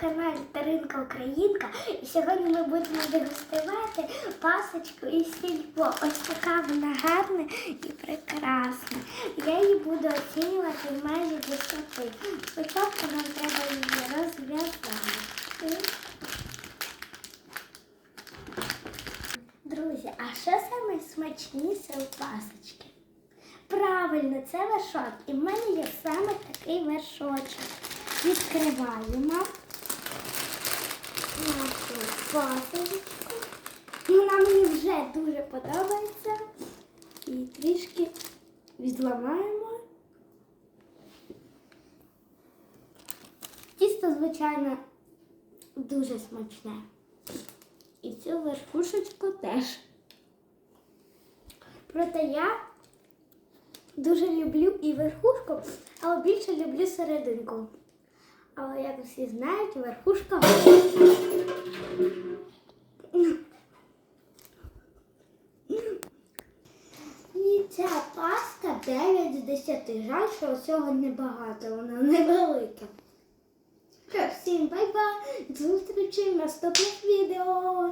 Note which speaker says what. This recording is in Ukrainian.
Speaker 1: каналі Таринка Українка. І сьогодні ми будемо дегустувати пасочку із сільпо. Ось така вона гарна і прекрасна. Я її буду оцінювати майже 10. Спочатку нам треба її розв'язати. Друзі, а що саме смачніше у пасочки? Правильно, це вершок. І в мене є саме такий вершочок. Відкриваємо пасочку. І вона мені вже дуже подобається. І трішки відламаємо. Тісто, звичайно, дуже смачне. І цю верхушечку теж. Проте я дуже люблю і верхушку, але більше люблю серединку. Але як всі знають, верхушка. Паста 9 з 10. Жаль, що цього небагато, вона невелика. Всім бай-бай! Зустрічі в наступних відео!